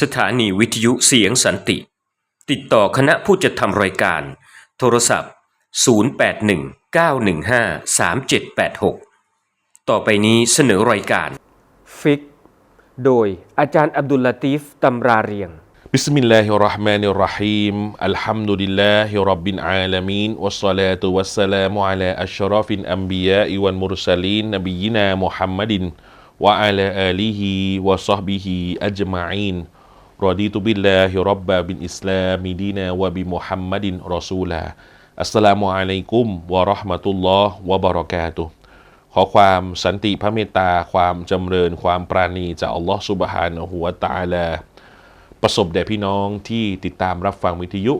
สถานีวิทยุเสียงสันติ ติดต่อคณะผู้จัดทำรายการ โทรศัพท์ 0819153786 ต่อไปนี้เสนอรายการ ฟิก โดยอาจารย์อับดุลลาตีฟตำราเรียง بسم الله الرحمن الرحيم الحمد لله رب العالمين والصلاة والسلام على أشرف الأنبياء والمرسلين نبينا محمد وعلى آله وصحبه أجمعين รดีตุบิลลาฮิรับบะบินอิสลามิดีนาวะบิมุฮัมมัดินรอซูลาอัสลามุอะลัยกุมวะราะห์มะตุลลอฮ์วะบะเราะกาตุขอความสันติพระเมตตา ความจำเริญความปราณีจากอัลลอฮ์สุบฮานะหัวตาลาประสบแด่พี่น้องที่ติดตามรับฟังวิทยุ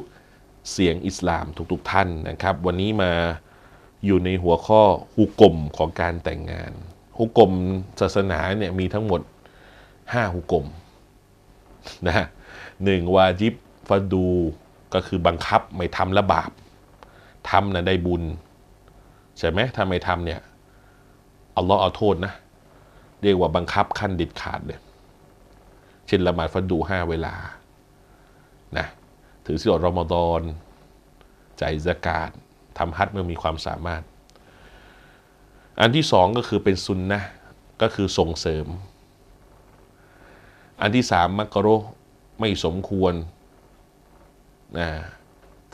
เสียงอิสลามทุกๆท่านนะครับ วันนี้มาอยู่ในหัวข้อฮุกกลมของการแต่งงานฮุกกลมศาสนาเนี่ยมีทั้งหมด 5 หุกกลม นะหนึ่งวาจิบฟัดูก็คือบังคับไม่ทำละบาปทำนะได้บุญ ใช่ไหมถ้าไม่ทำเนี่ยอัลลอฮ์เอาโทษนะ เรียกว่าบังคับขั้นด็ดขาดเลย เช่นละหมาดฟัดดูห้าเวลานะถือสิอดรอมฎอนจ่ายสกาดทำฮัจญ์เมื่อมีความสามารถ อันที่สองก็คือเป็นซุนนะก็คือส่งเสริม อันที่สามมักกะโรไม่สมควรนะ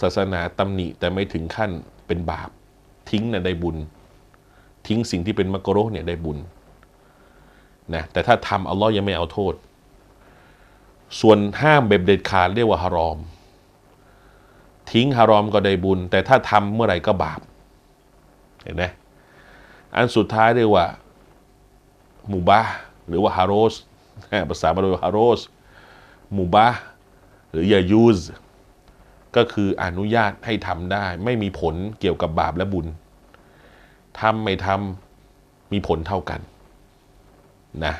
ศาสนาตำหนิแต่ไม่ถึงขั้นเป็นบาป ทิ้งนะได้บุญ ทิ้งสิ่งที่เป็นมักกะโรเนี่ยได้บุญนะแต่ถ้าทำอัลลอฮ์ยังไม่เอาโทษ ส่วนห้ามแบบเด็ดขาดเรียกว่าฮารอม ทิ้งฮารอมก็ได้บุญ แต่ถ้าทำเมื่อไหร่ก็บาปเห็นไหมอันสุดท้ายเรียกว่ามูบาหรือว่าฮารอส ภาษาบาลีฮารอสมูบาหรือยายูซก็คืออนุญาตให้ทำได้ ไม่มีผลเกี่ยวกับบาปและบุญทำไม่ทำมีผลเท่ากันนะ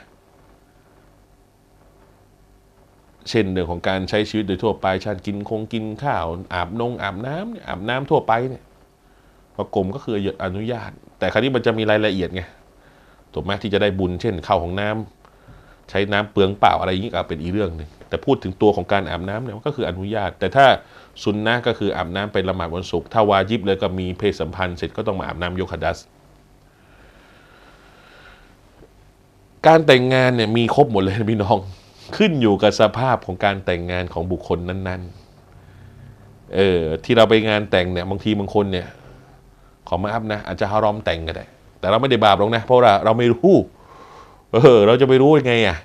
เช่นเรื่องของการใช้ชีวิตโดยทั่วไปชาติกินคงกินข้าว อาบนงอาบน้ำอาบน้ำทั่วไปเนี่ยพอกรมก็คืออนุญาต แต่คราวนี้มันจะมีรายละเอียดไงถูกไหมที่จะได้บุญเช่นเข้าของน้ำ ใช้น้ำเปลืองเปล่าอะไรอย่างนี้ก็เป็นอีกเรื่องหนึ่งแต่พูดถึงตัวของการอาบน้ำเนี่ยก็คืออนุญาต แต่ถ้าซุนนะก็คืออาบน้ำไปละหมาดวันศุกร์ถ้าวาจิบเลยก็มีเพศสัมพันธ์เสร็จก็ต้องมาอาบน้ำยกฮัดัส การแต่งงานเนี่ยมีครบหมดเลยพี่น้องขึ้นอยู่กับสภาพของการแต่งงานของบุคคลนั้นๆ เออที่เราไปงานแต่งเนี่ยบางทีบางคนเนี่ยขอมาอัพนะอาจจะฮารอมแต่งก็ได้ แต่เราไม่ได้บาปหรอกนะ เพราะเราเราไม่รู้ เออ เราจะไปรู้ยังไงอะ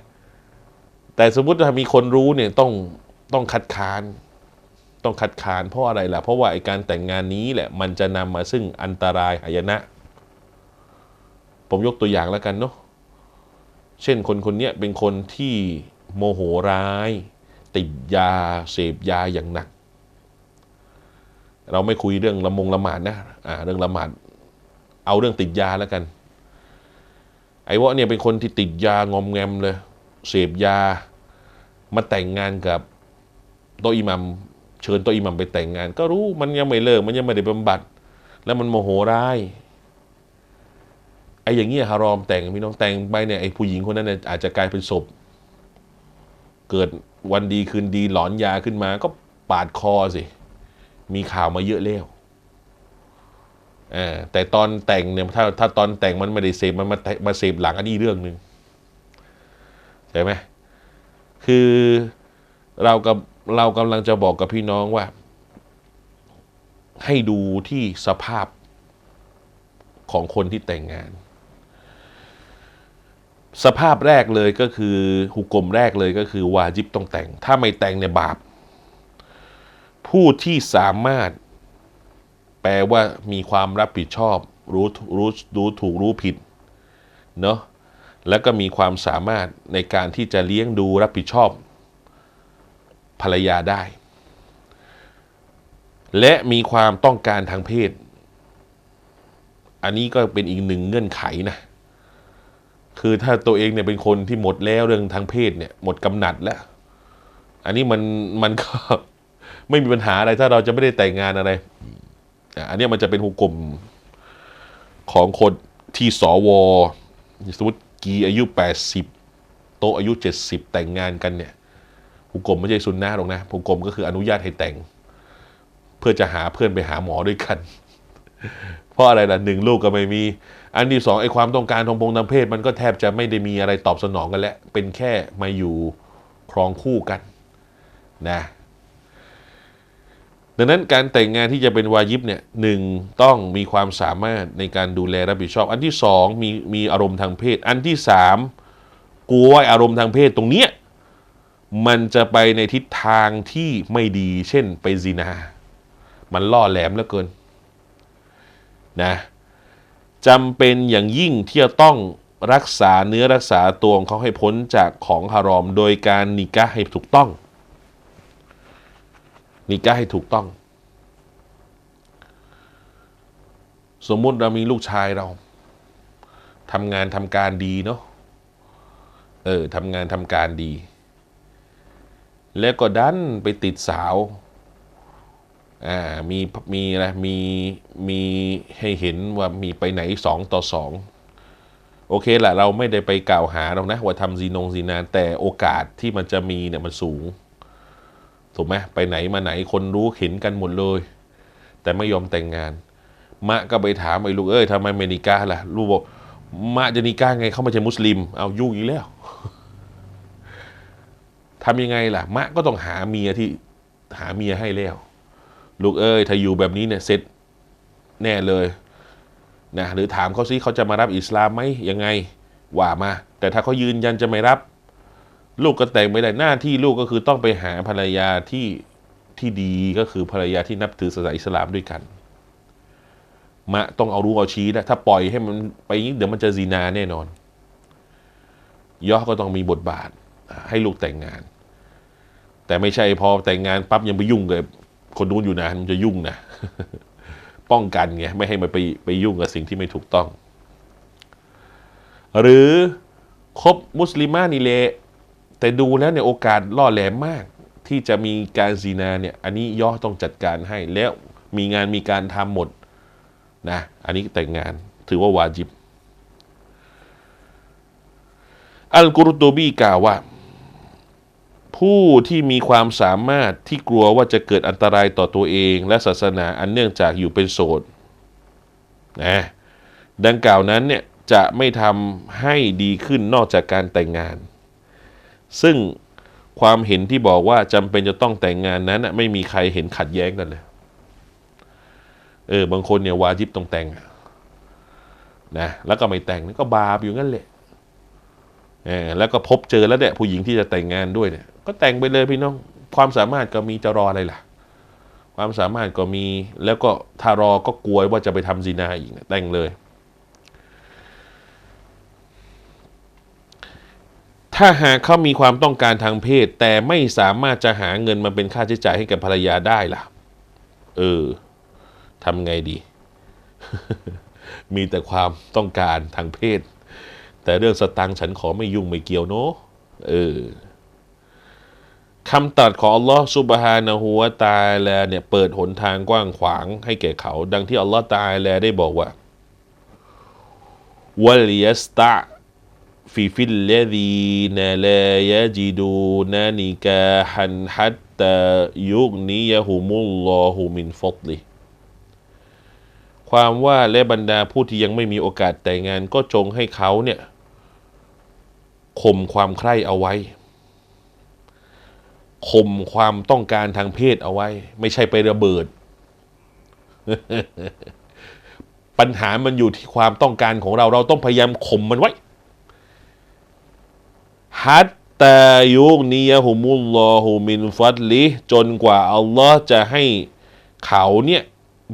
แต่สมมติถ้ามีคนรู้เนี่ยต้องต้องคัดค้าน ต้องคัดค้านเพราะอะไรล่ะ เพราะว่าไอการแต่งงานนี้แหละ มันจะนำมาซึ่งอันตรายหายนะ ผมยกตัวอย่างแล้วกันเนาะเช่นคนคนนี้เป็นคนที่โมโหร้าย ติดยา เสพยาอย่างหนัก เราไม่คุยเรื่องละมงละหมาดนะอ่าเรื่องละหมาดเอาเรื่องติดยาแล้วกัน ไอ้วะเนี่ยเป็นคนที่ติดยางอมแงมเลย เสพยา มาแต่งงานกับโตอิหมัมเชิญโตอิหมัมไปแต่งงาน ก็รู้มันยังไม่เลิกมันยังไม่ได้บำบัด แล้วมันโมโหร้ายไอ้อย่างเงี้ยฮารอมแต่งพี่น้องแต่งไปเนี่ยไอ้ผู้หญิงคนนั้นเนี่ยอาจจะกลายเป็นศพ เกิดวันดีคืนดีหลอนยาขึ้นมาก็ปาดคอสิ มีข่าวมาเยอะแล้ว แต่ตอนแต่งเนี่ยถ้าถ้าตอนแต่งมันไม่ได้เสพมันมามาเสพหลังอันนี้เรื่องหนึ่งใช่ไหมคือเรากับเรากำลังจะบอกกับพี่น้องว่า ให้ดูที่สภาพของคนที่แต่งงาน สภาพแรกเลยก็คือหุกกลมแรกเลยก็คือวาจิบต้องแต่ง ถ้าไม่แต่งเนี่ยบาป ผู้ที่สามารถ แปลว่ามีความรับผิดชอบ รู้รู้รู้ถูกรู้ผิดเนาะแล้วก็มีความสามารถในการที่จะเลี้ยงดูรับผิดชอบ ภรรยาได้ และมีความต้องการทางเพศ อันนี้ก็เป็นอีกหนึ่งเงื่อนไขนะคือถ้าตัวเองเนี่ยเป็นคนที่หมดแล้วเรื่องทางเพศเนี่ยหมดกำหนัดแล้ว อันนี้มันมันก็ไม่มีปัญหาอะไรถ้าเราจะไม่ได้แต่งงานอะไร อันนี้มันจะเป็นหุกกลมของคนที่สวสมมติกีอายุ 80 โตอายุ 70 แต่งงานกันเนี่ยหุกกลมไม่ใช่ซุนนะหรอกนะหุกกลมก็คืออนุญาตให้แต่ง เพื่อจะหาเพื่อนไปหาหมอด้วยกัน เพราะอะไรล่ะหนึ่งลูกก็ไม่มี อันที่สองไอ้ความต้องการทางพงทางเพศ มันก็แทบจะไม่ได้มีอะไรตอบสนองกันแล้ว เป็นแค่มาอยู่ครองคู่กัน นะ ดังนั้นการแต่งงานที่จะเป็นวายิบเนี่ยหนึ่งต้องมีความสามารถในการดูแลรับผิดชอบ อันที่สองมีมีอารมณ์ทางเพศ อันที่สามกลัวอารมณ์ทางเพศตรงเนี้ยมันจะไปในทิศทางที่ไม่ดี เช่นไปซินา มันล่อแหลมเหลือเกินนะจำเป็นอย่างยิ่งที่จะต้องรักษาเนื้อรักษาตัวของเขาให้พ้นจากของฮารอม โดยการนิกะให้ถูกต้อง นิกะห์ให้ถูกต้อง สมมุติเรามีลูกชายเราทำงานทำการดีเนาะเออทำงานทำการดี แล้วก็ดันไปติดสาวอ่ามีมีอะไรมีมีให้เห็นว่ามีไปไหนสองต่อสองโอเคแหละเราไม่ได้ไปกล่าวหาหรอกนะ ว่าทำซีนงซีนานแต่โอกาสที่มันจะมีเนี่ยมันสูง ถูกไหมไปไหนมาไหนคนรู้เห็นกันหมดเลย แต่ไม่ยอมแต่งงาน มะก็ไปถามไอ้ลูกเอ้ยทำไมไม่นิกาล่ะ ลูกบอกมะจะนิกาไงเขาไม่ใช่มุสลิม เอายุ่งอีกแล้วทำยังไงล่ะ มะก็ต้องหาเมียที่หาเมียให้แล้ว ลูกเอ้ยถ้าอยู่แบบนี้เนี่ยเสร็จแน่เลยนะหรือถามเขาซิเขาจะมารับอิสลามไหมยังไงว่ามา แต่ถ้าเขายืนยันจะไม่รับ ลูกก็แต่งไม่ได้หน้าที่ลูกก็คือต้องไปหาภรรยาที่ที่ดีก็คือภรรยาที่นับถือศาสนาอิสลามด้วยกัน มะต้องเอารู้เอาชี้นะถ้าปล่อยให้มันไปงี้เดี๋ยวมันจะซีนาแน่นอนย่อก็ต้องมีบทบาท ให้ลูกแต่งงาน แต่ไม่ใช่พอแต่งงานปั๊บยังไปยุ่งกับคนนู้นอยู่นะมันจะยุ่งนะ ป้องกันไงไม่ให้มันไปไปยุ่งกับสิ่งที่ไม่ถูกต้อง หรือคบมุสลิมานี่เละ แต่ดูแล้วเนี่ยโอกาสล่อแหลมมาก ที่จะมีการซีนาเนี่ย อันนี้ย่อต้องจัดการให้แล้วมีงานมีการทำหมดนะอันนี้แต่งงานถือว่าวาจิบ อัลกุรตูบีกล่าวว่า ผู้ที่มีความสามารถที่กลัวว่าจะเกิดอันตรายต่อตัวเอง และศาสนาอันเนื่องจากอยู่เป็นโสดนะดังกล่าวนั้นเนี่ยจะไม่ทำให้ดีขึ้นนอกจากการแต่งงาน ซึ่งความเห็นที่บอกว่าจำเป็นจะต้องแต่งงานนั้นไม่มีใครเห็นขัดแย้งกันเลย เออบางคนเนี่ยวาจิบต้องแต่งนะแล้วก็ไม่แต่งก็บาปอยู่งั้นแหละเออแล้วก็พบเจอแล้วเนี่ยผู้หญิงที่จะแต่งงานด้วยเนี่ย ก็แต่งไปเลยพี่น้อง ความสามารถก็มีจะรออะไรล่ะ ความสามารถก็มีแล้วก็ถ้ารอก็กลัวว่าจะไปทำซีนาอีกแต่งเลย ถ้าหากเขามีความต้องการทางเพศ แต่ไม่สามารถจะหาเงินมาเป็นค่าใช้จ่ายให้กับภรรยาได้ล่ะ เออทำไงดี มีแต่ความต้องการทางเพศ แต่เรื่องสตังค์ฉันขอไม่ยุ่งไม่เกี่ยวเนาะเออคำตรัสของอัลลอฮ์ซุบฮานะฮูวะตาอาลเนี่ยเปิดหนทางกว้างขวางให้แก่เขา ดังที่อัลลอฮ์ตาอาลได้บอกว่าวะลิยัสตะ ฟิฟิลลดีนลายะจิดูนานิกาฮันฮัตตายุกนิยะฮุมุลลอฮุมินฟัดลิความว่าและบรรดาผู้ที่ยังไม่มีโอกาสแต่งงานก็จงให้เขาเนี่ยข่มความใคร่เอาไว้ข่มความต้องการทางเพศเอาไว้ ไม่ใช่ไประเบิด ปัญหามันอยู่ที่ความต้องการของเราเราต้องพยายามข่มมันไว้ ฮัตตายุกนียะฮุมุลลอฮุมินฟัดลิจนกว่าอัลลอฮ์จะให้เขาเนี่ย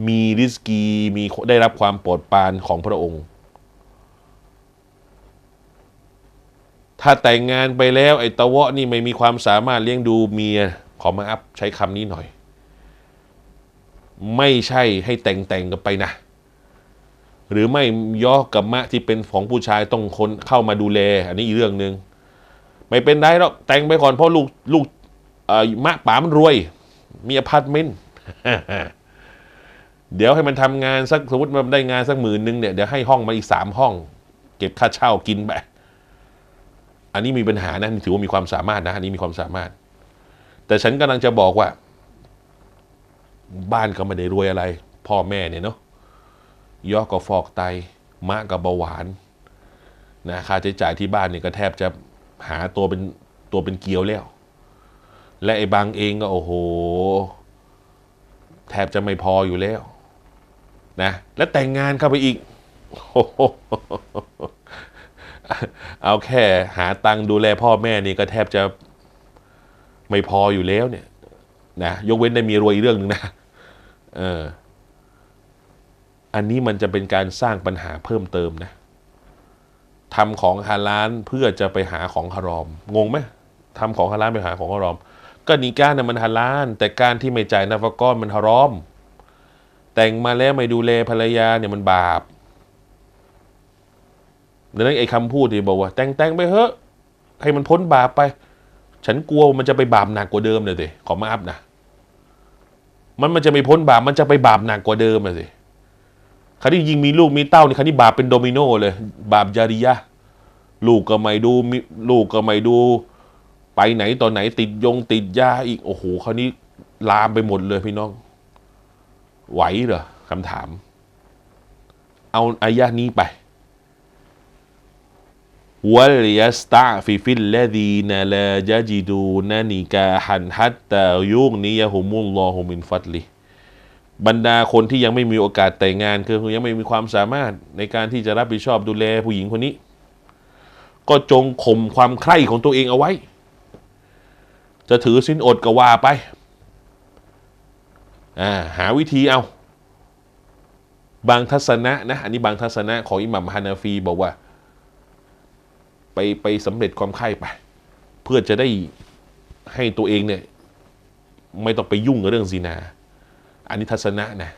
มีริสกีมีได้รับความโปรดปรานของพระองค์ ถ้าแต่งงานไปแล้วไอ้ตะวะนี่ไม่มีความสามารถเลี้ยงดูเมีย ขอมาอัพใช้คำนี้หน่อย ไม่ใช่ให้แต่งแต่งกันไปนะ หรือไม่ย่อกับมะที่เป็นของผู้ชายต้องคนเข้ามาดูแล อันนี้อีกเรื่องหนึ่ง ไม่เป็นไรหรอกแต่งไปก่อนเพราะลูกลูกมะป๋ามันรวย มีอพาร์ตเมนต์เดี๋ยวให้มันทำงานสักสมมติมันได้งานสักหมื่นหนึ่งเนี่ยเดี๋ยวให้ห้องมาอีกสามห้อง เก็บค่าเช่ากินไปอันนี้มีปัญหานะถือว่ามีความสามารถนะอันนี้มีความสามารถ แต่ฉันกำลังจะบอกว่า บ้านก็ไม่ได้รวยอะไร พ่อแม่เนี่ยเนาะย่อก็ฟอกไตมะกับเบาหวานนะค่าใช้จ่ายที่บ้านเนี่ยก็แทบจะ หาตัวเป็นตัวเป็นเกลียวแล้ว และไอ้บางเองก็โอ้โห แทบจะไม่พออยู่แล้ว นะ และแต่งงานเข้าไปอีกโอ้โหเอาแค่หาตังค์ดูแลพ่อแม่นี่ก็แทบจะไม่พออยู่แล้วเนี่ย นะ ยกเว้นได้มีรวยอีกเรื่องหนึ่งนะ เออ อันนี้มันจะเป็นการสร้างปัญหาเพิ่มเติมนะ ทำของฮาลาลเพื่อจะไปหาของฮารอม งงไหมทำของฮาลาลไปหาของฮารอม ก็นิก้าเนะมันฮาลาลแต่การที่ไม่จ่ายนาฟก้อนมันฮารอม แต่งมาแล้วไม่ดูแลภรรยาเนี่ยมันบาปดังนั้นไอ้คำพูดที่บอกว่า แต่งแต่งไปเถอะให้มันพ้นบาปไป ฉันกลัวมันจะไปบาปหนักกว่าเดิมเลยสิขอมาอัพนะมันมันจะไม่พ้นบาปมันจะไปบาปหนักกว่าเดิมเลยสิ คราวนี้ยิงมีลูกมีเต้านี่คราวนี้บาปเป็นโดมิโนเลย บาปจาริยะลูกก็ไม่ดูลูกก็ไม่ดู ไปไหนตอนไหนติดยงติดยาอีกโอ้โหคราวนี้ลามไปหมดเลยพี่น้อง ไหวเหรอคำถาม เอาอายะนี้ไปวลยัสตาฟิฟิลลดีนาลาจจิดูนานิกาหันฮัตตายุงนิยะฮุมุลลอฮุมินฟัตลี บรรดาคนที่ยังไม่มีโอกาสแต่งงานคือยังไม่มีความสามารถในการที่จะรับผิดชอบดูแลผู้หญิงคนนี้ ก็จงข่มความใคร่ของตัวเองเอาไว้ จะถือสินอดก็ว่าไปาหาวิธีเอา บางทัศนะนะ อันนี้บางทัศนะของอิหมัมฮานาฟีบอกว่า ไปไปสำเร็จความใคร่ไป เพื่อจะได้ให้ตัวเองเนี่ย ไม่ต้องไปยุ่งกับเรื่องซีนา อันนี้ทัศนะนะ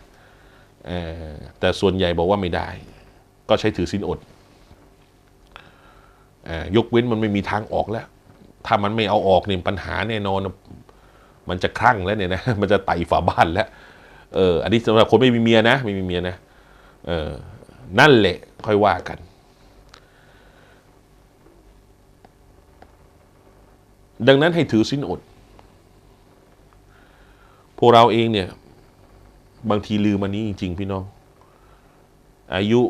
แต่ส่วนใหญ่บอกว่าไม่ได้ ก็ใช้ถือสินอดอยกเว้นมันไม่มีทางออกแล้ว ถ้ามันไม่เอาออกเนี่ยปัญหาแน่นอน มันจะคลั่งแล้วเนี่ยนะ มันจะไต่ฝาบ้านแล้ว เออ อันนี้สำหรับคนไม่มีเมียนะ ไม่มีเมียนะ เออ นั่นแหละค่อยว่ากัน ดังนั้นให้ถือสินอด พวกเราเองเนี่ย บางทีลืมอันนี้จริง ๆ พี่น้อง อายุ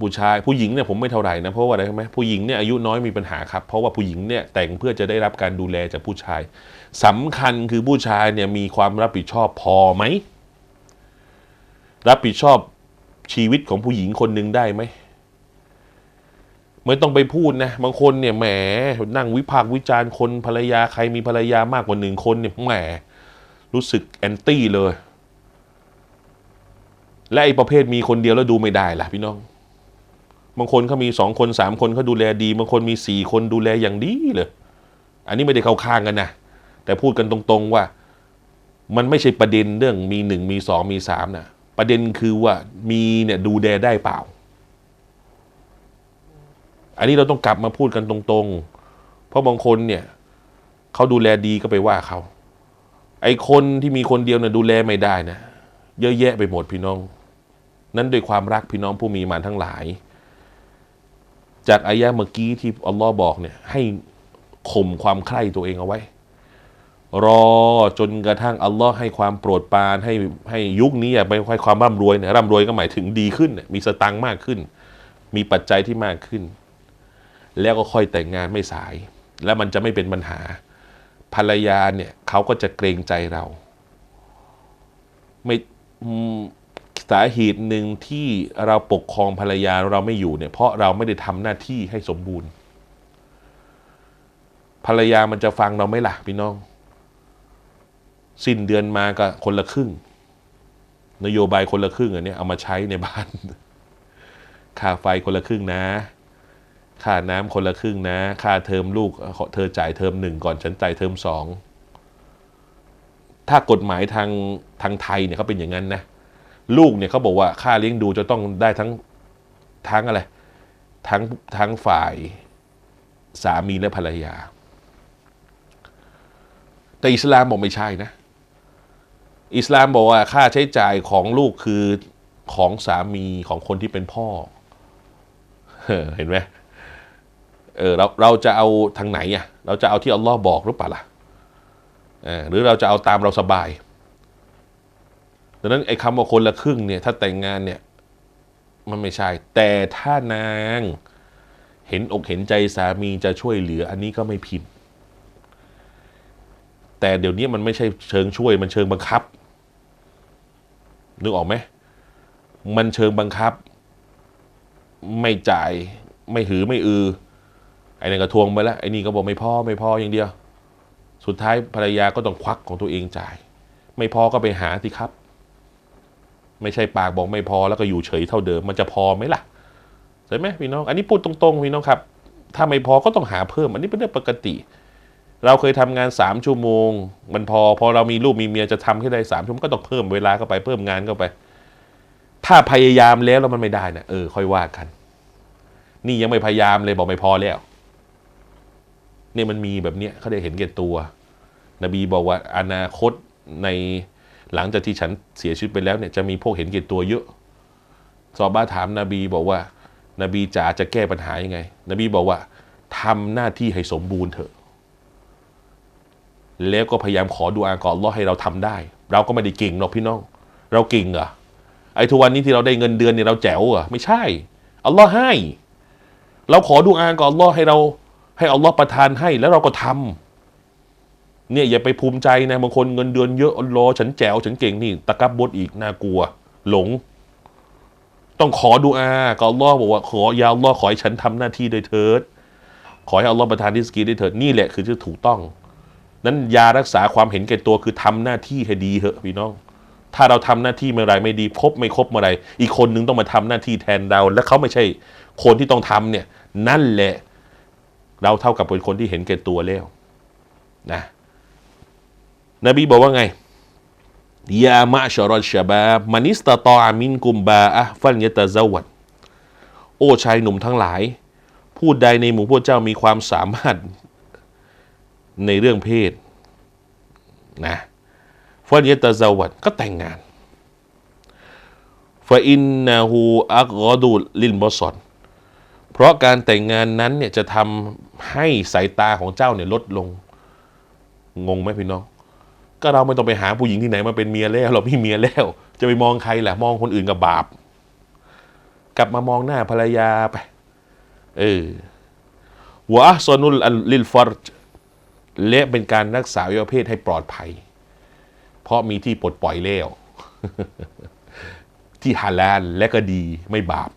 ผู้ชายผู้หญิงเนี่ยผมไม่เท่าไหร่นะเพราะว่าอะไรรู้ไหมผู้หญิงเนี่ยอายุน้อยมีปัญหาครับ เพราะว่าผู้หญิงเนี่ยแต่งเพื่อจะได้รับการดูแลจากผู้ชายสำคัญคือผู้ชายเนี่ยมีความรับผิดชอบพอไหมรับผิดชอบชีวิตของผู้หญิงคนหนึ่งได้ไหมไม่ต้องไปพูดนะบางคนเนี่ยแหมนั่งวิพากษ์วิจารณ์คนภรรยาใครมีภรรยามากกว่าหนึ่งคนเนี่ยแหมรู้สึกแอนตี้เลย และไอ้ประเภทมีคนเดียวแล้วดูไม่ได้ล่ะพี่น้อง บางคนเขามีสองคนสามคนเขาดูแลดี บางคนมีสี่คนดูแลอย่างดีเลย อันนี้ไม่ได้เข้าข้างกันนะ แต่พูดกันตรงๆว่า มันไม่ใช่ประเด็นเรื่องมีหนึ่งมีสองมีสามนะประเด็นคือว่ามีเนี่ยดูแลได้เปล่า อันนี้เราต้องกลับมาพูดกันตรงๆ เพราะบางคนเนี่ยเขาดูแลดีก็ไปว่าเขาไอ้คนที่มีคนเดียวเนี่ยดูแลไม่ได้นะเยอะแยะไปหมดพี่น้อง นั้นด้วยความรักพี่น้องผู้มีมานทั้งหลาย จากอายะเมื่อกี้ที่อัลลอฮ์บอกเนี่ยให้ข่มความใคร่ตัวเองเอาไว้ รอจนกระทั่งอัลลอฮ์ให้ความโปรดปรานให้ให้ยุคนี้อะไปให้ความร่ำรวยเนี่ยร่ำรวยก็หมายถึงดีขึ้น มีสตังค์มากขึ้น มีปัจจัยที่มากขึ้น แล้วก็ค่อยแต่งงานไม่สาย แล้วมันจะไม่เป็นปัญหา ภรรยาเนี่ยเขาก็จะเกรงใจเรา ไม่ สาเหตุหนึ่งที่เราปกครองภรรยาเราไม่อยู่เนี่ยเพราะเราไม่ได้ทำหน้าที่ให้สมบูรณ์ ภรรยามันจะฟังเราไหมล่ะพี่น้อง สิ้นเดือนมาก็คนละครึ่ง นโยบายคนละครึ่งอันนี้เอามาใช้ในบ้านค่าไฟคนละครึ่งนะค่าน้ำคนละครึ่งนะ ค่าเทอมลูกเธอจ่ายเทอมหนึ่งก่อนฉันจ่ายเทอมสองถ้ากฎหมายทางทางไทยเนี่ยเขาเป็นอย่างนั้นนะ ลูกเนี่ยเขาบอกว่าค่าเลี้ยงดูจะต้องได้ทั้งทั้งอะไร ทั้งทั้งฝ่ายสามีและภรรยา แต่อิสลามบอกไม่ใช่นะ อิสลามบอกว่าค่าใช้จ่ายของลูกคือของสามีของคนที่เป็นพ่อ เห็นไหมเออเราเราจะเอาทางไหนอะเราจะเอาที่อัลลอฮ์บอกหรือเปล่าล่ะอ่าหรือเราจะเอาตามเราสบาย ดังนั้นไอ้คำว่าคนละครึ่งเนี่ย ถ้าแต่งงานเนี่ย มันไม่ใช่ แต่ถ้านางเห็นอกเห็นใจสามีจะช่วยเหลือ อันนี้ก็ไม่ผิด แต่เดี๋ยวนี้มันไม่ใช่เชิงช่วย มันเชิงบังคับ นึกออกไหมมันเชิงบังคับ ไม่จ่ายไม่หือไม่อือ ไอ้นั่นก็ทวงไปแล้วไอ้นี่ก็บอกไม่พอไม่พออย่างเดียว สุดท้ายภรรยาก็ต้องควักของตัวเองจ่าย ไม่พอก็ไปหาสิครับ ไม่ใช่ปากบอกไม่พอแล้วก็อยู่เฉยเท่าเดิมมันจะพอไหมล่ะใช่ไหมพี่น้อง อันนี้พูดตรงๆพี่น้องครับ ถ้าไม่พอก็ต้องหาเพิ่ม อันนี้เป็นเรื่องปกติ เราเคยทำงานสามชั่วโมง มันพอพอเรามีลูกมีเมียจะทำให้ได้สามชั่วโมงก็ต้องเพิ่มเวลาเข้าไปเพิ่มงานเข้าไป ถ้าพยายามแล้วแล้วมันไม่ได้นะเออค่อยว่ากัน นี่ยังไม่พยายามเลยบอกไม่พอแล้วเนี่ยมันมีแบบเนี้ยเขาได้เห็นแก่ตัว นบีบอกว่าอนาคตใน หลังจากที่ฉันเสียชีวิตไปแล้วเนี่ยจะมีพวกเห็นแก่ตัวเยอะ ซอบ้าถามนาบีบอกว่า นบีจ๋าจะแก้ปัญหายังไง นบีบอกว่าทำหน้าที่ให้สมบูรณ์เถอะ แล้วก็พยายามขอดูอาก่อนรอให้เราทำได้ เราก็ไม่ได้เก่งหรอกพี่น้อง เราเก่งเหรอไอ้ทุกวันนี้ที่เราได้เงินเดือนเนี่ยเราแจ๋วเหรอไม่ใช่อัลลอฮ์ให้ เราขอดูอาก่อนรอให้เรา ให้อัลลอฮ์ประทานให้แล้วเราก็ทำ เนี่ยอย่าไปภูมิใจนะบางคนเงินเดือนเยอะอัลลอฉันแจ๋วฉันเก่งนี่ ตะกับบดอีกน่ากลัว หลง ต้องขอดูอาก็อัลลอฮ์บอกว่า ขอยาอัลอขอให้ฉันทำหน้าที่ด้วยเถิด ขอให้อัลลอฮ์ประทานริสกีด้วยเถิดนี่แหละคือที่ถูกต้อง นั้นยารักษาความเห็นแก่ตัวคือทำหน้าที่ให้ดีเถอะพี่น้องถ้าเราทำหน้าที่เมื่อไรไม่ดีครบไม่ครบเมื่อไรอีกคนนึงต้องมาทำหน้าที่แทนเรา และเขาไม่ใช่คนที่ต้องทำเนี่ย นั่นแหละ เราเท่ากับเป็นคนที่เห็นแก่ตัวแล้วนะ นบีบอกว่าไงยามะชรอชบาบมันิสตตออามินกุมบาอะฟันยะตะซาวัดโอ้ชายหนุ่มทั้งหลาย ผู้ใดในหมู่พวกเจ้ามีความสามารถในเรื่องเพศนะฟันยะตะซาวัดก็แต่งงานฟาอินนาหูอักอดูลินบอสอนเพราะการแต่งงานนั้นเนี่ยจะทำให้สายตาของเจ้าเนี่ยลดลง งงไหมพี่น้อง ก็เราไม่ต้องไปหาผู้หญิงที่ไหนมาเป็นเมียแล้ว เราไมีเมียแล้ว จะไปมองใครแหละมองคนอื่นกับบาป กลับมามองหน้าภรรยาไป เออวะซอนุลลิลฟอรจและเป็นการรักษาวัยวเพศให้ปลอดภัย เพราะมีที่ปลดปล่อยแล้ว ที่ฮาลาลและก็ดีไม่บาป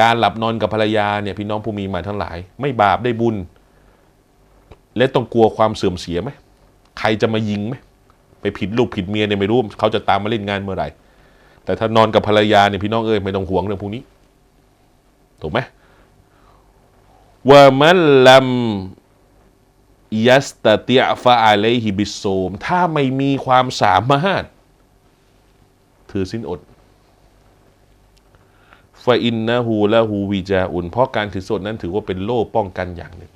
การหลับนอนกับภรรยาเนี่ยพี่น้องผู้มีมาทั้งหลาย ไม่บาปได้บุญ และต้องกลัวความเสื่อมเสียไหม ใครจะมายิงไหมไปผิดลูกผิดเมียเนี่ยไม่รู้เขาจะตามมาเล่นงานเมื่อไหร่ แต่ถ้านอนกับภรรยาเนี่ยพี่น้องเอ้ยไม่ต้องห่วงเรื่องพวกนี้ ถูกไหมว่ามันลัมยัสตเตียฟะอาเลฮิบิโซม ถ้าไม่มีความสามารถ ถือสิ้นอดฟาอินนะฮูละฮูวิจาอุนเพราะการถือสินอดนั้นถือว่าเป็นโล่ป้องกันอย่างหนึ่ง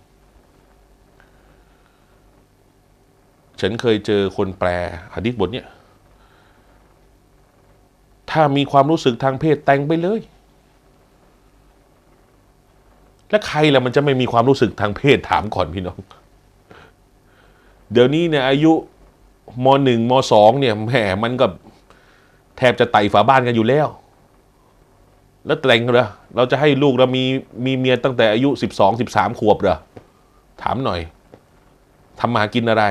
ฉันเคยเจอคนแปลหะดิษบทเนี้ยถ้ามีความรู้สึกทางเพศแต่งไปเลย แล้วใครล่ะมันจะไม่มีความรู้สึกทางเพศถามก่อนพี่น้อง เดี๋ยวนี้เนี่ยอายุมหนึ่งมสองเนี่ยแหมมันก็แทบจะไต่ฝาบ้านกันอยู่แล้ว แล้วแต่งเหรอเราจะให้ลูกเรามีมีเมียตั้งแต่อายุสิบสองสิบสามขวบเหรอถามหน่อยทำมากินอะไร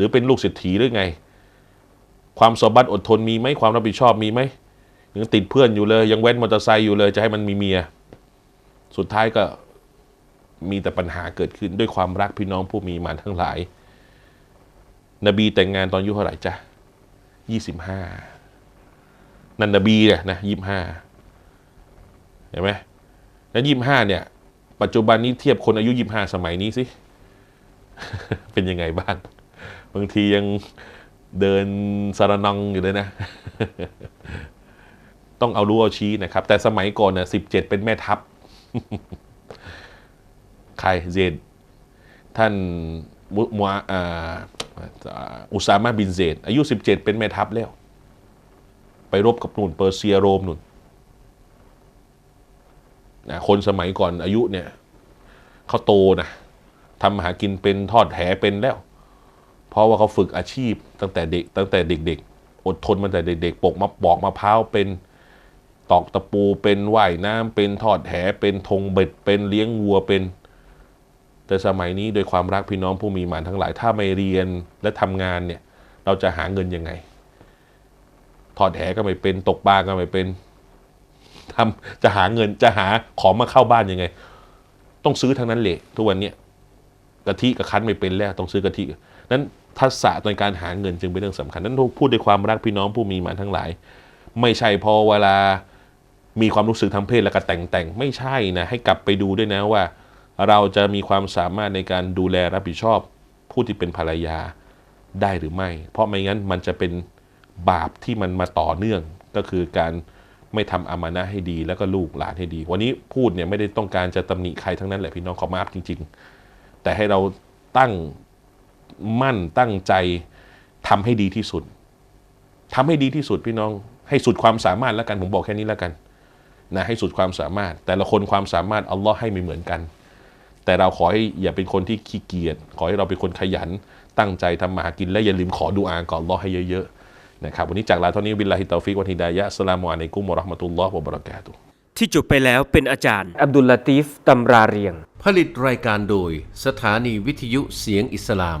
รือเป็นลูกเศรษฐีหรือไง ความสมบัติอดทนมีไหมความรับผิดชอบมีไหมยังติดเพื่อนอยู่เลย ยังแว้นมอเตอร์ไซค์อยู่เลย จะให้มันมีเมีย สุดท้ายก็มีแต่ปัญหาเกิดขึ้นด้วยความรักพี่น้องผู้มีมาทั้งหลาย นบีแต่งงานตอนอายุเท่าไหร่จ๊ะยี่สิบห้านันนบีเนี่ยนะยี่ห้าเห็นไหมแล้วยี่ห้าเนี่ย ปัจจุบันนี้เทียบคนอายุยี่ห้าสมัยนี้สิ เป็นยังไงบ้าง บางทียังเดินสารนังอยู่เลยนะ ต้องเอารู้เอาชี้นะครับ แต่สมัยก่อนเนี่ยสิบเจ็ดเป็นแม่ทัพ ใครเซดท่านมุมวาอ่าอุซามะบินเซดอายุ 17 เป็นแม่ทัพแล้ว ไปรบกับนู่นเปอร์เซียโรมนู่นนะคนสมัยก่อนอายุเนี่ยเขาโตนะทำหากินเป็นทอดแหเป็นแล้ว เพราะว่าเขาฝึกอาชีพตั้งแต่เด็ก ตั้งแต่เด็ก ๆ อดทนมาแต่เด็กๆปกมาปอกมะพร้าวเป็นตอกตะปูเป็นว่ายน้ำเป็นทอดแหเป็นธงเบ็ดเป็นเลี้ยงวัวเป็น แต่สมัยนี้โดยความรักพี่น้องผู้มีหมานทั้งหลาย ถ้าไม่เรียนและทำงานเนี่ยเราจะหาเงินยังไง ทอดแหก็ไม่เป็นตกปลาก็ไม่เป็นทำจะหาเงินจะหาของมาเข้าบ้านยังไง ต้องซื้อทั้งนั้นแหละทุกวันเนี้ยกะทิกับคั้นไม่เป็นแล้ว ต้องซื้อกะทินั้น ทักษะในการหาเงินจึงเป็นเรื่องสำคัญนั้นพูดด้วยความรักพี่น้องผู้มีมานทั้งหลาย ไม่ใช่พอเวลามีความรู้สึกทางเพศแล้วก็แต่งแต่งไม่ใช่นะให้กลับไปดูด้วยนะว่า เราจะมีความสามารถในการดูแลรับผิดชอบ ผู้ที่เป็นภรรยาได้หรือไม่ เพราะไม่งั้นมันจะเป็นบาปที่มันมาต่อเนื่องก็คือการไม่ทำอามานะให้ดี แล้วก็ลูกหลานให้ดี วันนี้พูดเนี่ยไม่ได้ต้องการจะตำหนิใครทั้งนั้นแหละพี่น้องขอมาฟจริง ๆ แต่ให้เราตั้ง มั่นตั้งใจทำให้ดีที่สุดทำให้ดีที่สุดพี่น้อง ให้สุดความสามารถแล้วกันผมบอกแค่นี้แล้วกันนะให้สุดความสามารถ แต่ละคนความสามารถอัลลอฮ์ให้ไม่เหมือนกัน แต่เราขอให้อย่าเป็นคนที่ขี้เกียจขอให้เราเป็นคนขยัน ตั้งใจทำมาหากินและอย่าลืมขอดูอาก่อนอัลลอฮ์ให้เยอะๆนะครับวันนี้จากลาเท่านี้บิลลาฮิตาฟิกวันฮิดายะอัสสลามุอะลัยกุมวะเราะห์มะตุลลอฮ์วะบะเราะกาตุฮ์ที่จบไปแล้วเป็นอาจารย์ อับดุลลาตีฟตำราเรียง ผลิตรายการโดย สถานีวิทยุเสียงอิสลาม